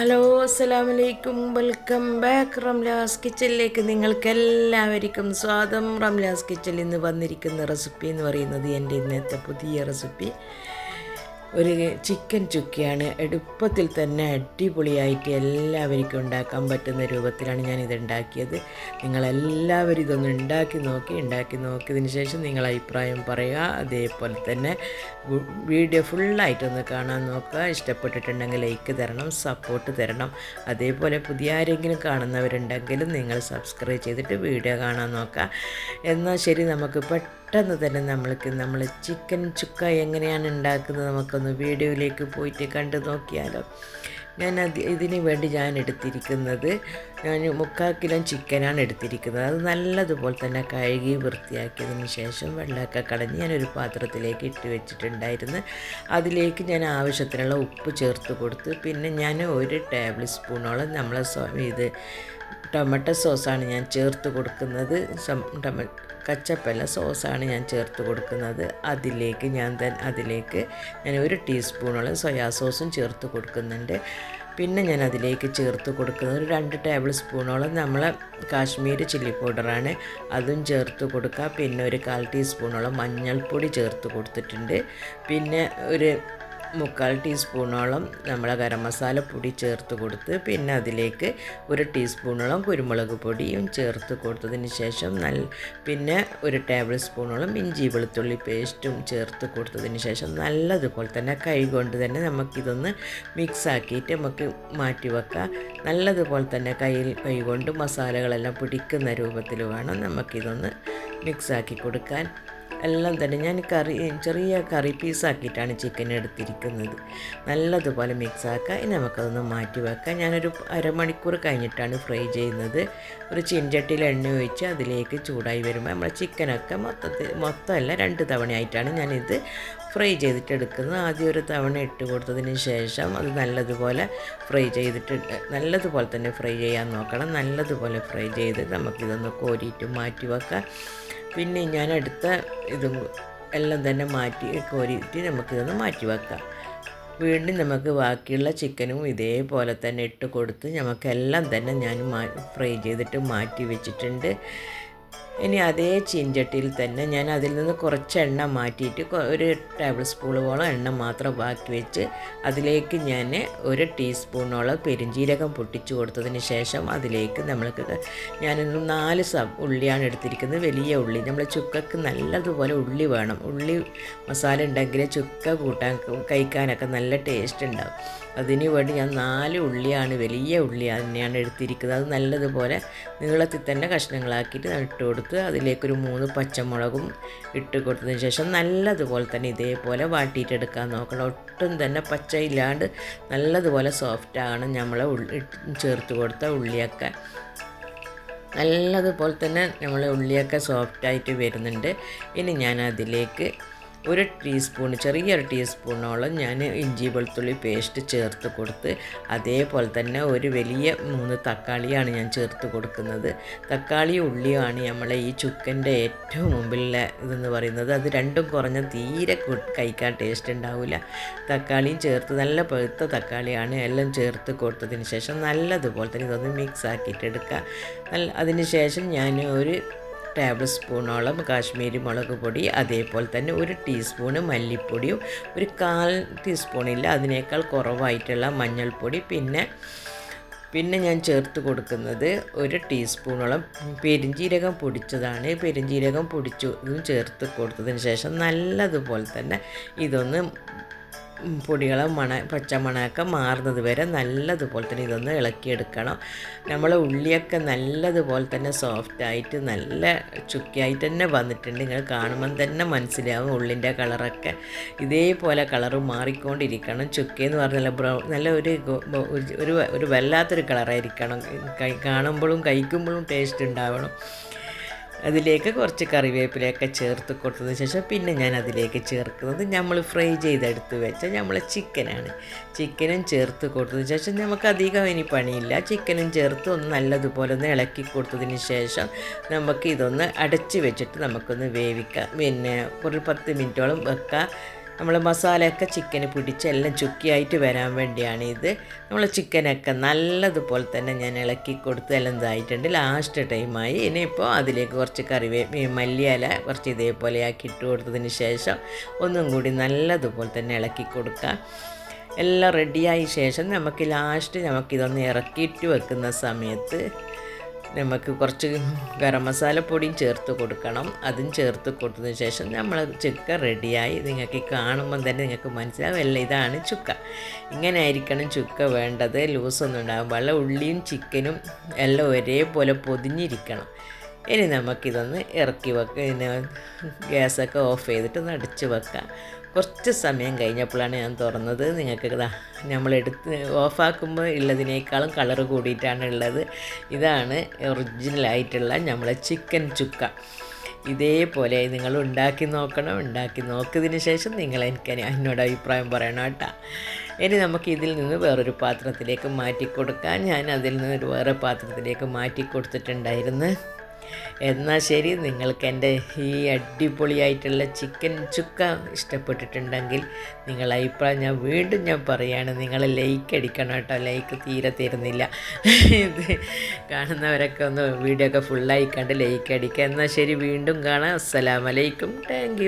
Hello അസ്സലാമലൈക്കും. Welcome back Ramla's കിച്ചണിലേക്ക് നിങ്ങൾക്ക് എല്ലാവർക്കും സ്വാഗതം. റംലാസ് കിച്ചണിൽ നിന്ന് വന്നിരിക്കുന്ന റെസിപ്പി എന്ന് പറയുന്നത് എന്റെ ഇന്നത്തെ പുതിയ റെസിപ്പി. ഒരു ചിക്കൻ ചുക്കിയാണ് എടുപ്പത്തിൽ തന്നെ അടിപൊളിയായിട്ട് എല്ലാവർക്കും ഉണ്ടാക്കാൻ പറ്റുന്ന രൂപത്തിലാണ് ഞാൻ ഇത് ഉണ്ടാക്കിയത്. നിങ്ങളെല്ലാവരും ഇതൊന്ന് ഉണ്ടാക്കി നോക്കി ഉണ്ടാക്കി നോക്കിയതിന് ശേഷം നിങ്ങൾ അഭിപ്രായം പറയുക. അതേപോലെ തന്നെ വീഡിയോ ഫുള്ളായിട്ടൊന്ന് കാണാൻ നോക്കുക. ഇഷ്ടപ്പെട്ടിട്ടുണ്ടെങ്കിൽ ലൈക്ക് തരണം സപ്പോർട്ട് തരണം. അതേപോലെ പുതിയ ആരെങ്കിലും കാണുന്നവരുണ്ടെങ്കിലും നിങ്ങൾ സബ്സ്ക്രൈബ് ചെയ്തിട്ട് വീഡിയോ കാണാൻ നോക്കുക. എന്നാൽ ശരി നമുക്ക് പെട്ടെന്ന് തന്നെ നമ്മൾക്ക് നമ്മൾ ചിക്കൻ ചുക്ക എങ്ങനെയാണ് ഉണ്ടാക്കുന്നത് നമുക്കൊന്ന് വീഡിയോയിലേക്ക് പോയിട്ട് കണ്ടു നോക്കിയാലോ. ഞാൻ അത് ഇതിന് വേണ്ടി ഞാൻ എടുത്തിരിക്കുന്നത് ഞാൻ മുക്കാൽ കിലോ ചിക്കനാണ് എടുത്തിരിക്കുന്നത്. അത് നല്ലതുപോലെ തന്നെ കഴുകി വൃത്തിയാക്കിയതിന് ശേഷം വെള്ളമൊക്കെ കളഞ്ഞ് ഞാനൊരു പാത്രത്തിലേക്ക് ഇട്ട് വെച്ചിട്ടുണ്ടായിരുന്നു. അതിലേക്ക് ഞാൻ ആവശ്യത്തിനുള്ള ഉപ്പ് ചേർത്ത് കൊടുത്ത് പിന്നെ ഞാൻ ഒരു ടേബിൾ സ്പൂണോളം നമ്മളെ ഇത് ടൊമാറ്റോ സോസാണ് ഞാൻ ചേർത്ത് കൊടുക്കുന്നത്. ടൊമ കച്ചപ്പല്ല സോസാണ് ഞാൻ ചേർത്ത് കൊടുക്കുന്നത്. അതിലേക്ക് ഞാൻ തന്നെ അതിലേക്ക് ഞാൻ ഒരു ടീസ്പൂണോളം സോയാ സോസും ചേർത്ത് കൊടുക്കുന്നുണ്ട്. പിന്നെ ഞാൻ അതിലേക്ക് ചേർത്ത് കൊടുക്കുന്നത് ഒരു രണ്ട് ടേബിൾ സ്പൂണോളം നമ്മൾ കാശ്മീരി ചില്ലി പൗഡറാണ്. അതും ചേർത്ത് കൊടുക്കുക. പിന്നെ ഒരു കാൽ ടീസ്പൂണോളം മഞ്ഞൾപ്പൊടി ചേർത്ത് കൊടുത്തിട്ടുണ്ട്. പിന്നെ ഒരു മുക്കാൽ ടീസ്പൂണോളം നമ്മൾ ഗരം മസാല പൊടി ചേർത്ത് കൊടുത്ത് പിന്നെ അതിലേക്ക് ഒരു ടീസ്പൂണോളം കുരുമുളക് പൊടിയും ചേർത്ത് കൊടുത്തതിന് ശേഷം നല്ല പിന്നെ ഒരു ടേബിൾ സ്പൂണോളം ഇഞ്ചി വെളുത്തുള്ളി പേസ്റ്റും ചേർത്ത് കൊടുത്തതിന് ശേഷം നല്ലതുപോലെ തന്നെ കൈ കൊണ്ട് തന്നെ നമുക്കിതൊന്ന് മിക്സ് ആക്കിയിട്ട് നമുക്ക് മാറ്റി വെക്കാം നല്ലതുപോലെ തന്നെ കയ്യിൽ കൈ കൊണ്ട് മസാലകളെല്ലാം പിടിക്കുന്ന രൂപത്തിൽ വേണം നമുക്കിതൊന്ന് മിക്സാക്കി കൊടുക്കാൻ. എല്ലാം തന്നെ ഞാൻ കറി ചെറിയ കറി പീസാക്കിയിട്ടാണ് ചിക്കൻ എടുത്തിരിക്കുന്നത്. നല്ലതുപോലെ മിക്സ് ഇനി നമുക്കതൊന്ന് മാറ്റി വെക്കാം. ഞാനൊരു അരമണിക്കൂർ കഴിഞ്ഞിട്ടാണ് ഫ്രൈ ചെയ്യുന്നത്. ഒരു ചീൻചട്ടിയിൽ എണ്ണ ഒഴിച്ച് അതിലേക്ക് ചൂടായി വരുമ്പോൾ നമ്മളെ ചിക്കനൊക്കെ മൊത്തത്തിൽ മൊത്തമല്ല രണ്ട് തവണയായിട്ടാണ് ഞാനിത് ഫ്രൈ ചെയ്തിട്ടെടുക്കുന്നത്. ആദ്യം ഒരു തവണ ഇട്ട് കൊടുത്തതിന് ശേഷം അത് നല്ലതുപോലെ ഫ്രൈ ചെയ്തിട്ട് നല്ലതുപോലെ തന്നെ ഫ്രൈ ചെയ്യാൻ നോക്കണം. നല്ലതുപോലെ ഫ്രൈ ചെയ്ത് നമുക്കിതൊന്ന് കോരിയിട്ട് മാറ്റി വെക്കാം. പിന്നെ ഞാൻ അടുത്ത ഇതും എല്ലാം തന്നെ മാറ്റി കോരിയിട്ട് നമുക്കിതൊന്ന് മാറ്റി വെക്കാം. വീണ്ടും നമുക്ക് ബാക്കിയുള്ള ചിക്കനും ഇതേപോലെ തന്നെ ഇട്ട് കൊടുത്ത് നമുക്കെല്ലാം തന്നെ ഞാൻ ഫ്രൈ ചെയ്തിട്ട് മാറ്റി വെച്ചിട്ടുണ്ട്. ഇനി അതേ ചീഞ്ചട്ടിയിൽ തന്നെ ഞാൻ അതിൽ നിന്ന് കുറച്ച് എണ്ണ മാറ്റിയിട്ട് ഒരു ടേബിൾ സ്പൂണോളം എണ്ണ മാത്രം ബാക്കി വെച്ച് അതിലേക്ക് ഞാൻ ഒരു ടീസ്പൂണോളം പെരിഞ്ജീരകം പൊട്ടിച്ചു കൊടുത്തതിന് ശേഷം അതിലേക്ക് നമ്മൾക്ക് ഞാനിന്ന് നാല് സ ഉള്ളിയാണ് എടുത്തിരിക്കുന്നത്. വലിയ ഉള്ളി. നമ്മൾ ചുക്കക്ക് നല്ലതുപോലെ ഉള്ളി വേണം. ഉള്ളി മസാല ഉണ്ടെങ്കിൽ ചുക്ക കൂട്ടാൻ കഴിക്കാനൊക്കെ നല്ല ടേസ്റ്റ് ഉണ്ടാവും. അതിന് വേണ്ടി ഞാൻ നാല് ഉള്ളിയാണ് വലിയ ഉള്ളി തന്നെയാണ് എടുത്തിരിക്കുന്നത്. അത് നല്ലതുപോലെ നീളത്തിൽ തന്നെ കഷ്ണങ്ങളാക്കിയിട്ട് ഇട്ട് ഇട്ട് കൊടുത്ത് അതിലേക്കൊരു മൂന്ന് പച്ചമുളകും ഇട്ട് കൊടുത്തതിന് ശേഷം നല്ലതുപോലെ തന്നെ ഇതേപോലെ വാട്ടിയിട്ടെടുക്കാൻ നോക്കണം. ഒട്ടും തന്നെ പച്ച ഇല്ലാണ്ട് നല്ലതുപോലെ സോഫ്റ്റാണ് നമ്മൾ ചേർത്ത് കൊടുത്ത ഉള്ളിയൊക്കെ. നല്ലതുപോലെ തന്നെ നമ്മൾ ഉള്ളിയൊക്കെ സോഫ്റ്റായിട്ട് വരുന്നുണ്ട്. ഇനി ഞാൻ അതിലേക്ക് ഒരു ടീസ്പൂൺ ചെറിയൊരു ടീസ്പൂണോളം ഞാൻ ഇഞ്ചി വെളുത്തുള്ളി പേസ്റ്റ് ചേർത്ത് കൊടുത്ത് അതേപോലെ തന്നെ ഒരു വലിയ മൂന്ന് തക്കാളിയാണ് ഞാൻ ചേർത്ത് കൊടുക്കുന്നത്. തക്കാളി ഉള്ളിയാണ് നമ്മളെ ഈ ചുക്കന്റെ ഏറ്റവും മുമ്പിലുള്ള ഇതെന്ന് പറയുന്നത്. അത് രണ്ടും കുറഞ്ഞ തീരെ കഴിക്കാൻ ടേസ്റ്റ് ഉണ്ടാവില്ല തക്കാളിയും ചേർത്ത് നല്ല പഴുത്ത തക്കാളിയാണ് എല്ലാം ചേർത്ത് കൊടുത്തതിന് ശേഷം നല്ലതുപോലെ തന്നെ ഇതൊന്ന് മിക്സ് ആക്കിയിട്ടെടുക്കുക നല്ല അതിന് ശേഷം ഞാൻ ഒരു ടേബിൾ സ്പൂണോളം കാശ്മീരി മുളക് പൊടി അതേപോലെ തന്നെ ഒരു ടീസ്പൂണ് മല്ലിപ്പൊടിയും ഒരു കാൽ ടീസ്പൂണില്ല അതിനേക്കാൾ കുറവായിട്ടുള്ള മഞ്ഞൾപ്പൊടി. പിന്നെ പിന്നെ ഞാൻ ചേർത്ത് കൊടുക്കുന്നത് ഒരു ടീസ്പൂണോളം പെരിഞ്ജീരകം പൊടിച്ചതാണ്. പെരിഞ്ജീരകം പൊടിച്ചു ചേർത്ത് കൊടുത്തതിന് ശേഷം നല്ലതുപോലെ തന്നെ ഇതൊന്ന് പൊടികളെ മണ പച്ച മണമൊക്കെ മാറുന്നത് വരെ നല്ലതുപോലെ തന്നെ ഇതൊന്ന് ഇളക്കിയെടുക്കണം. നമ്മൾ ഉള്ളിയൊക്കെ നല്ലതുപോലെ തന്നെ സോഫ്റ്റായിട്ട് നല്ല ചുക്കിയായിട്ട് തന്നെ വന്നിട്ടുണ്ട്. നിങ്ങൾ കാണുമ്പം തന്നെ മനസ്സിലാവും ഉള്ളിന്റെ കളറൊക്കെ. ഇതേപോലെ കളറ് മാറിക്കൊണ്ടിരിക്കണം. ചുക്കയെന്ന് പറഞ്ഞാൽ ബ്രൗൺ നല്ല ഒരു ഒരു ഒരു വല്ലാത്തൊരു കളറായിരിക്കണം. കാണുമ്പോഴും കഴിക്കുമ്പോഴും ടേസ്റ്റ് ഉണ്ടാവണം. അതിലേക്ക് കുറച്ച് കറിവേപ്പിലയൊക്കെ ചേർത്ത് കൊടുത്തതിന് ശേഷം പിന്നെ ഞാൻ അതിലേക്ക് ചേർക്കുന്നത് നമ്മൾ ഫ്രൈ ചെയ്തെടുത്ത് വെച്ച നമ്മൾ ചിക്കനാണ്. ചിക്കനും ചേർത്ത് കൊടുത്തതിന് ശേഷം നമുക്ക് അധികം ഇനി പണിയില്ല. ചിക്കനും ചേർത്ത് ഒന്ന് നല്ലതുപോലെ ഒന്ന് ഇളക്കി കൊടുത്തതിന് ശേഷം നമുക്ക് ഇതൊന്ന് അടച്ച് വെച്ചിട്ട് നമുക്കൊന്ന് വേവിക്കാം. പിന്നെ ഒരു പത്ത് മിനിറ്റോളം വെക്കാം. നമ്മൾ മസാലയൊക്കെ ചിക്കന് പിടിച്ച് എല്ലാം ചുക്കിയായിട്ട് വരാൻ വേണ്ടിയാണ് ഇത്. നമ്മൾ ചിക്കനൊക്കെ നല്ലതുപോലെ തന്നെ ഞാൻ ഇളക്കി കൊടുത്ത് എല്ലാം ഇതായിട്ടുണ്ട്. ലാസ്റ്റ് ടൈമായി ഇനിയിപ്പോൾ അതിലേക്ക് കുറച്ച് കറിവേ മല്ലിയല കുറച്ച് ഇതേപോലെ ആക്കി ഇട്ട് കൊടുത്തതിന് ശേഷം ഒന്നും കൂടി നല്ലതുപോലെ തന്നെ ഇളക്കി കൊടുക്കുക എല്ലാം റെഡിയായ ശേഷം നമുക്ക് ലാസ്റ്റ് നമുക്കിതൊന്ന് ഇറക്കിയിട്ട് വെക്കുന്ന സമയത്ത് നമുക്ക് കുറച്ച് ഗരം മസാലപ്പൊടിയും ചേർത്ത് കൊടുക്കണം. അതും ചേർത്ത് കൊടുത്തതിന് ശേഷം നമ്മൾ ചുക്ക റെഡിയായി നിങ്ങൾക്ക് കാണുമ്പം തന്നെ നിങ്ങൾക്ക് മനസ്സിലാവില്ല ഇതാണ് ചുക്ക. ഇങ്ങനെ ആയിരിക്കണം ചുക്ക വേണ്ടത്. ലൂസൊന്നും ഉണ്ടാകും വെള്ളം ഉള്ളിയും ചിക്കനും എല്ലാം ഒരേപോലെ പൊതിഞ്ഞിരിക്കണം. ഇനി നമുക്കിതൊന്ന് ഇറക്കി പിന്നെ ഗ്യാസൊക്കെ ഓഫ് ചെയ്തിട്ട് ഒന്ന് അടിച്ച് വെക്കാം. കുറച്ച് സമയം കഴിഞ്ഞപ്പോഴാണ് ഞാൻ തുറന്നത്. നിങ്ങൾക്ക് ഇതാ നമ്മളെടുത്ത് ഓഫാക്കുമ്പോൾ ഉള്ളതിനേക്കാളും കളർ കൂടിയിട്ടാണ് ഉള്ളത്. ഇതാണ് ഒറിജിനലായിട്ടുള്ള നമ്മളെ ചിക്കൻ ചുക്ക. ഇതേപോലെ നിങ്ങൾ ഉണ്ടാക്കി നോക്കണം. ഉണ്ടാക്കി നോക്കിയതിന് ശേഷം നിങ്ങൾ എനിക്ക് എന്നോട് അഭിപ്രായം പറയണം കേട്ടോ. ഇനി നമുക്ക് ഇതിൽ നിന്ന് വേറൊരു പാത്രത്തിലേക്ക് മാറ്റി കൊടുക്കാം ഞാൻ അതിൽ നിന്ന് ഒരു വേറെ പാത്രത്തിലേക്ക് മാറ്റി കൊടുത്തിട്ടുണ്ടായിരുന്നു എന്നാൽ ശരി നിങ്ങൾക്ക് എന്റെ ഈ അടിപൊളിയായിട്ടുള്ള ചിക്കൻ ചുക്ക ഇഷ്ടപ്പെട്ടിട്ടുണ്ടെങ്കിൽ നിങ്ങൾ അഭിപ്രായം ഞാൻ വീണ്ടും ഞാൻ പറയുകയാണ് നിങ്ങൾ ലൈക്ക് അടിക്കണം കേട്ടോ. ലൈക്ക് തീരെ തരുന്നില്ല. ഇത് കാണുന്നവരൊക്കെ ഒന്ന് വീഡിയോ ഒക്കെ ഫുള്ളായി കണ്ട് ലൈക്ക് അടിക്കുക. എന്നാൽ ശരി വീണ്ടും കാണാം. അസ്സലാമലൈക്കും താങ്ക്